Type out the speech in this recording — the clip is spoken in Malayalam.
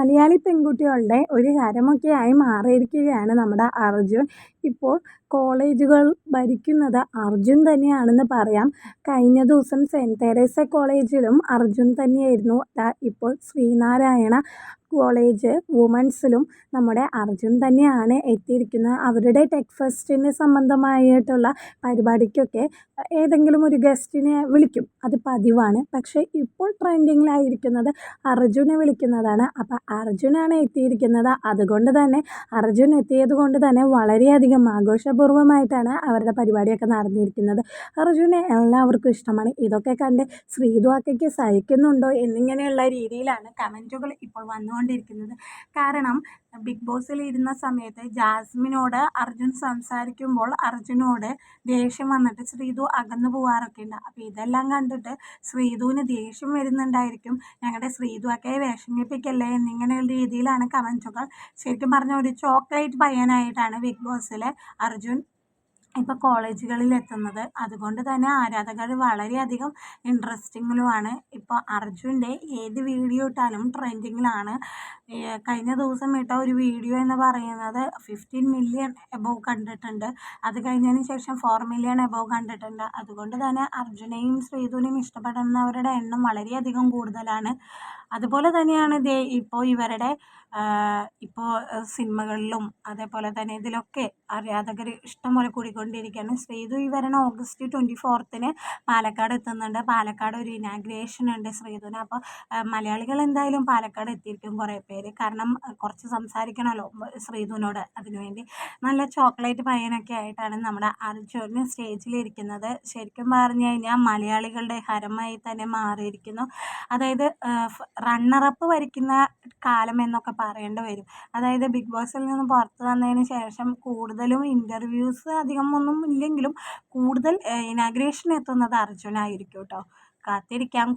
മലയാളി പെൺകുട്ടികളുടെ ഒരു ഹരമൊക്കെയായി മാറിയിരിക്കുകയാണ് നമ്മുടെ അർജുൻ. ഇപ്പോൾ കോളേജുകൾ ഭരിക്കുന്നത് അർജുൻ തന്നെയാണെന്ന് പറയാം. കഴിഞ്ഞ ദിവസം സെന്റ് തെരേസ കോളേജിലും അർജുൻ തന്നെയായിരുന്നു. ഇപ്പോൾ ശ്രീനാരായണ കോളേജ് വുമൺസിലും നമ്മുടെ അർജുൻ തന്നെയാണ് എത്തിയിരിക്കുന്നത്. അവരുടെ ടെക് ഫെസ്റ്റിന് സംബന്ധമായിട്ടുള്ള പരിപാടിക്കൊക്കെ ഏതെങ്കിലും ഒരു ഗസ്റ്റിനെ വിളിക്കും. അത് പതിവാണ്. പക്ഷേ ഇപ്പോൾ ട്രെൻഡിങ്ങിലായിരിക്കുന്നത് അർജുനെ വിളിക്കുന്നതാണ്. അപ്പോൾ അർജുനാണ് എത്തിയിരിക്കുന്നത്. അതുകൊണ്ട് തന്നെ അർജുൻ എത്തിയത് കൊണ്ട് തന്നെ വളരെയധികം ആഘോഷപൂർവമായിട്ടാണ് അവരുടെ പരിപാടിയൊക്കെ നടന്നിരിക്കുന്നത്. അർജുനെ എല്ലാവർക്കും ഇഷ്ടമാണ്. ഇതൊക്കെ കണ്ട് ശ്രീതു അക്കയ്ക്ക് സഹിക്കുന്നുണ്ടോ എന്നിങ്ങനെയുള്ള രീതിയിലാണ് കമന്റുകൾ ഇപ്പോൾ വന്നുകൊണ്ടിരിക്കുന്നത്. കാരണം ബിഗ് ബോസിൽ ഇരുന്ന സമയത്ത് ജാസ്മിനോട് അർജുൻ സംസാരിക്കുമ്പോൾ അർജുനോട് ദേഷ്യം വന്നിട്ട് ശ്രീതു അകന്നു പോകാറൊക്കെ ഉണ്ട്. അപ്പോൾ ഇതെല്ലാം കണ്ടിട്ട് ശ്രീതുവിന് ദേഷ്യം വരുന്നുണ്ടായിരിക്കും. ഞങ്ങളുടെ ശ്രീതു അക്കയെ വിഷമിപ്പിക്കല്ലേ എന്നിങ്ങനെയുള്ള രീതിയിലാണ് കമന്റുകൾ. ശരിക്കും പറഞ്ഞ ഒരു ചോക്ലേറ്റ് പയ്യനായിട്ടാണ് ബിഗ് ബോസിൽ അർജുൻ ഇപ്പോൾ കോളേജുകളിൽ എത്തുന്നത്. അതുകൊണ്ട് തന്നെ ആരാധകർ വളരെയധികം ഇൻട്രസ്റ്റിങ്ങിലുമാണ്. ഇപ്പോൾ അർജുന്റെ ഏത് വീഡിയോ ഇട്ടാലും ട്രെൻഡിങ്ങിലാണ്. കഴിഞ്ഞ ദിവസം ഇട്ട ഒരു വീഡിയോ എന്ന് പറയുന്നത് ഫിഫ്റ്റീൻ മില്യൺ എബോവ് കണ്ടിട്ടുണ്ട്. അത് കഴിഞ്ഞതിന് ശേഷം ഫോർ മില്യൺ എബോവ് കണ്ടിട്ടുണ്ട്. അതുകൊണ്ട് തന്നെ അർജുനെയും ശ്രീധുവിനെയും ഇഷ്ടപ്പെടുന്നവരുടെ എണ്ണം വളരെയധികം കൂടുതലാണ്. അതുപോലെ തന്നെയാണ് ദേ ഇപ്പോൾ ഇവരുടെ ഇപ്പോൾ സിനിമകളിലും അതേപോലെ തന്നെ ഇതിലൊക്കെ ആരാധകർ ഇഷ്ടംപോലെ കൂടിക്കൊണ്ടിരിക്കുകയാണ്. ശ്രീധു ഈ വരണ ഓഗസ്റ്റ് ട്വന്റി ഫോർത്തിന് പാലക്കാട് എത്തുന്നുണ്ട്. പാലക്കാട് ഒരു ഇനാഗ്രേഷൻ ഉണ്ട് ശ്രീധുവിന് അപ്പോൾ മലയാളികൾ എന്തായാലും പാലക്കാട് എത്തിയിരിക്കും കുറേ പേര്. കാരണം കുറച്ച് സംസാരിക്കണമല്ലോ ശ്രീധുവിനോട് അതിനുവേണ്ടി നല്ല ചോക്ലേറ്റ് പയ്യനൊക്കെ ആയിട്ടാണ് നമ്മുടെ അർജുൻ സ്റ്റേജിലിരിക്കുന്നത്. ശരിക്കും പറഞ്ഞു കഴിഞ്ഞാൽ മലയാളികളുടെ ഹരമായി തന്നെ മാറിയിരിക്കുന്നു. അതായത് റണ്ണറപ്പ് വരിക്കുന്ന കാലം എന്നൊക്കെ പറയേണ്ടി വരും. അതായത് ബിഗ് ബോസിൽ നിന്ന് പുറത്ത് വന്നതിന് ശേഷം കൂടുതലും ഇന്റർവ്യൂസ് അധികം ഒന്നും ഇല്ലെങ്കിലും കൂടുതൽ ഇനാഗ്രേഷൻ എത്തുന്നത് അർജുനായിരിക്കും കേട്ടോ കാത്തിരിക്കാം.